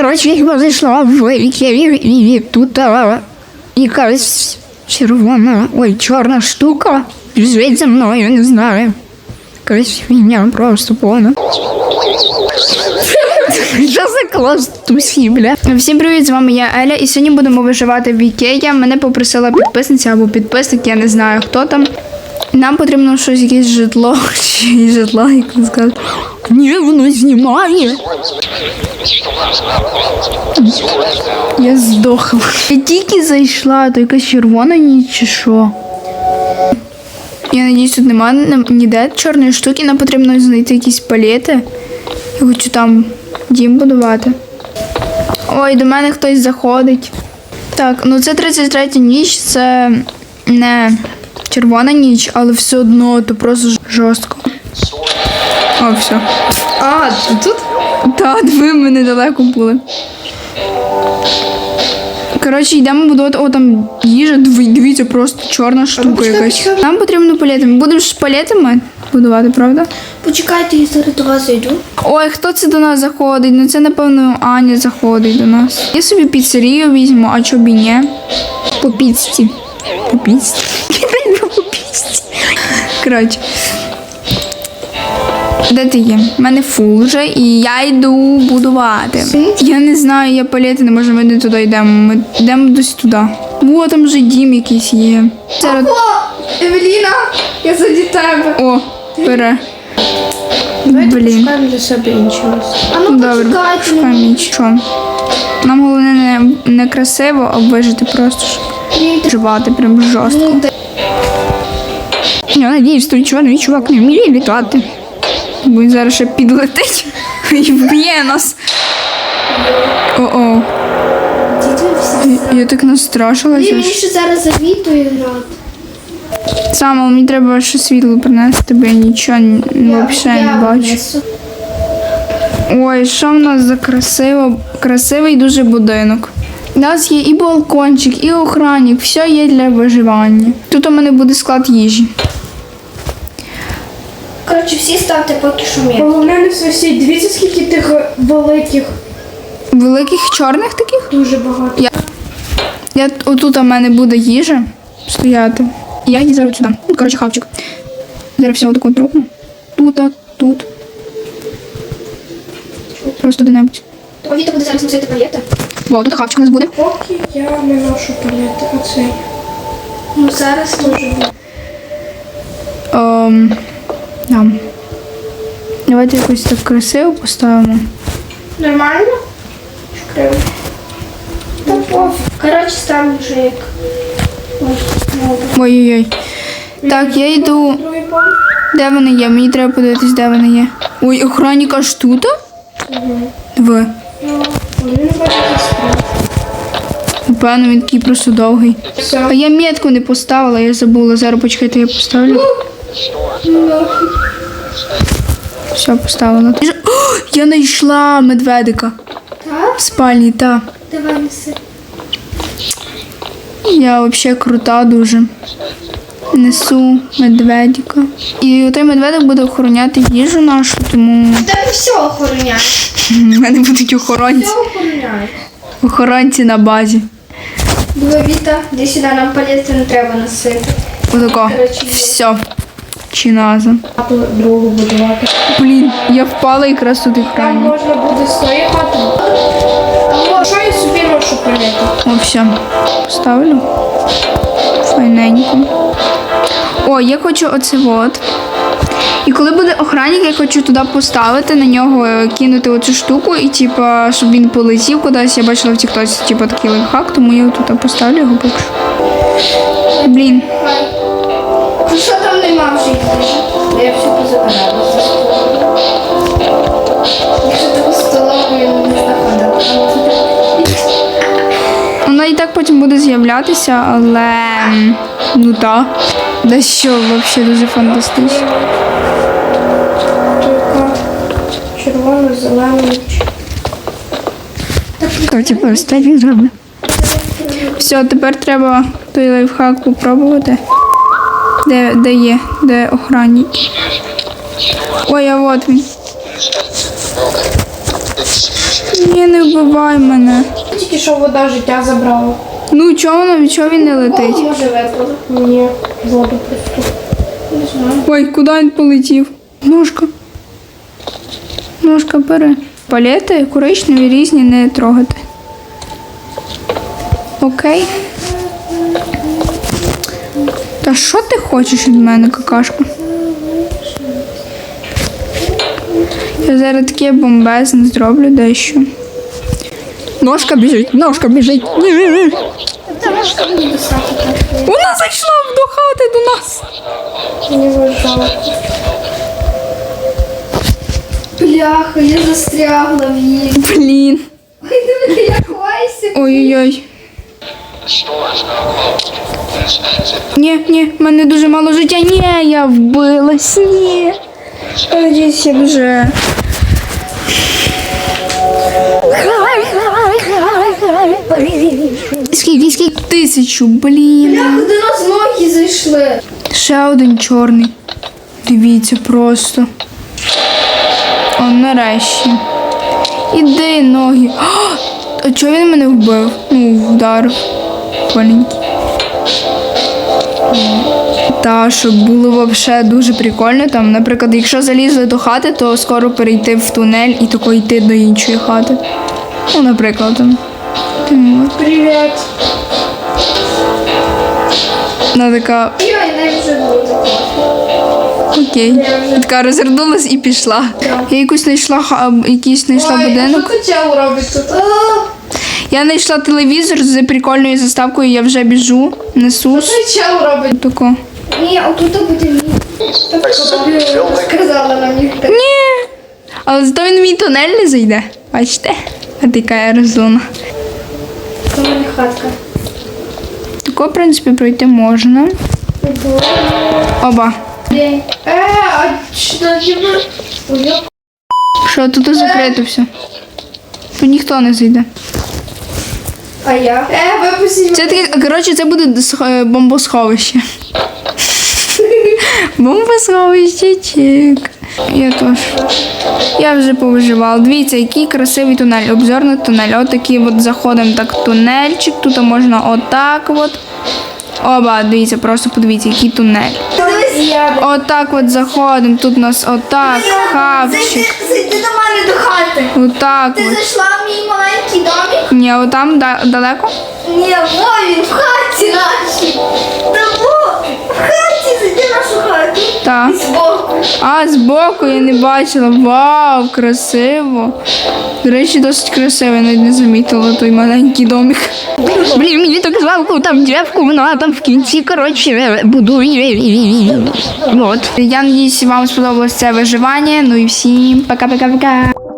Коротше, я зайшла в Ікею і тут якась червона, ой, чорна штука. Біжить за мною, я не знаю. Якась фігня просто повна. Що за клас тусі, бля? Всім привіт, з вами я Еля, і сьогодні будемо виживати в Ікея. Мене попросила підписниця або підписник, я не знаю хто там. Нам потрібно щось якесь житло чи житло, як це сказати. Ні, воно знімає. Я здохла. Я зайшла, то якась червона ніч чи. Я надіюсь, тут немає ніде чорної штуки, нам потрібно знайти якісь палети. Я хочу там дім будувати. Ой, до мене хтось заходить. Так, ну це 33 ніч, це не червона ніч, але все одно то просто жорстко. О, все. А, тут? Так, ви ми недалеко були. Коротше, йдемо будувати. О, там їжа, диві- дивіться, просто чорна штука якась. Нам потрібно палети. Ми будемо ж палетами будувати, правда? Почекайте, я зараз до вас зайду. Ой, хто це до нас заходить? Ну це, напевно, Аня заходить до нас. Я собі піцерію візьму, а чобі ні? По піцці. По піцці. Коротше. Де ти є? У мене фул вже, і я йду будувати. Я не знаю, я палети не можу, ми не туди йдемо. Ми йдемо десь туди. О, там вже дім якийсь є. Зараз... Евеліна, я заді тебе. О, бере. Блін. Почекаємо для себе іншого. А ну Добре, почекайте. шукаємо нічого. Нам головне не, не красиво, а вижити просто щоб живати прям жорстко. Ну, Я надіюсь, той чорний чувак не вміє літати. Бо він зараз ще підлетить і вб'є нас. О-о. Я так настрашилася. Мені ще зараз за вітою грати. Саме мені треба ще світло принести, бо я нічого взагалі не бачу. внесу. Ой, що в нас за красиво, красивий дуже будинок. У нас є і балкончик, і охранник, все є для виживання. Тут у мене буде склад їжі. Коротше, всі ставте поки що м'я. Головне не свистіть. Дивіться, скільки тих великих, Великих чорних таких? дуже багато. Я, я отут у мене буде їжа стояти. Я її зараз сюди. Ну, коротше, хавчик. Зараз все отако дропну. Тут, а, тут. Просто де-небудь. То Віта буде зараз носити палети. Вау, тут хавчик у нас буде. Поки я не ношу палети, а цей. Ну зараз теж. Ем, да. Давайте якось так красиво поставимо. Нормально? Шкрив. Та пофіг. Коротше, ставлю вже як. Ой, ну, Ой-ой-ой. Так, я йду. Де вони є? Мені треба подивитись, де вони є. Ой, охранник аж тут? Диви. Ну, справи. Напевно, він такий просто довгий. А я метку не поставила, я забула. Зараз почекайте, я поставлю. Все, поставила. О, я знайшла медведика. Так? В спальні, так. Давай неси. Я взагалі крута дуже. Несу медведика. І той медведик буде охороняти їжу нашу, тому Тебе все охороняє. в мене будуть охоронці. Все охороняє. Охоронці на базі. Диви, Віта, де сюди нам палети не треба носити. Отако. Коротше, є. Все. Чиназа. Другу будувати. Блін, я впала якраз тут Там екрані. можна буде свої хати. А що я собі ношу палети? О, все. Поставлю. Файненько. О, я хочу оце от. І коли буде охранник, я хочу туди поставити на нього, е, кинути оцю штуку і типа, щоб він полетів кудись. Я бачила в тіктоці, типа такий лайфхак, тому я тут поставлю його поки що. Блін. Ну що там нема вже їжі? Я все позабирала за. Якщо того столовою не знаходила. Вона і так потім буде з'являтися, але ну так. Да що взагалі дуже фантастично. Червоно, зелено. Коротше, просто він зробив. Все, тепер треба той лайфхак попробувати. Де, де є? Де охранник? Ой, а от він. Ні, не вбивай мене. Тільки що вода життя забрала. Ну чого воно, від чого він не летить? Кого може випало? Мені воду просто. Не знаю. Ой, куди він полетів? Ножка. Ножка бери. Палети коричневі різні не трогати. Окей. Та що ти хочеш від мене, какашка? Я зараз таке бомбезне зроблю дещо. Ножка біжить, ножка біжить. Вона зайшла до хати до нас. Бляха, я застрягла в їй. Блін. Ой-ой-ой. Ні, ні, в мене дуже мало життя. Ні, я вбилась. Ні. Я надіюсь, я вже. Скільки, скільки? Тисячу, блін. Бляха, до нас ноги зайшли. Ще один чорний. Дивіться просто. О, нарешті. Іди, ноги. А, а чого він мене вбив? Ну, вдарив. Маленький. Та, щоб було взагалі дуже прикольно. Там, наприклад, якщо залізли до хати, то скоро перейти в тунель і тако йти до іншої хати. Ну, наприклад, там. Привіт. Вона така. Окей. Така розвернулась і пішла. Я якусь знайшла якийсь знайшла що будинок. чел робить тут? Я знайшла телевізор з прикольною заставкою, я вже біжу, несу. Що це чел робить? Тако. Ні, отут буде мій. Так сказала нам ніхто. Ні. Але зато він в мій тунель не зайде. Бачите? А ти яка розумна. Це в хатка. Тако, в принципі, пройти можна. Оба. Е, а що Що тут закрито все. Тут ніхто не зайде. А я? Е, випустіть. Це таке, коротше, це буде е, бомбосховище. Бомбосховище чек. Я теж. Я вже повиживала. Дивіться, який красивий тунель. Обзорний тунель. Отакий от заходимо так тунельчик. Тут можна отак от. Оба, дивіться, просто подивіться, який тунель. Отак от заходимо. Тут у нас отак, хавчик. Зайди до мене до хати. Отак Ти от. зайшла в мій маленький домик? Ні, отам да- далеко. Ні, во він в хаті нашій. Та во, в хаті, в нашу хату. Так. Збоку. А, збоку я не бачила. Вау, красиво. До речі, досить красиво, я навіть не замітила той маленький домик. Блін, мені так жалко, там дівку, вона там в кінці, коротше, будує. От. Я надіюсь, вам сподобалось це виживання. Ну і всім пока-пока-пока.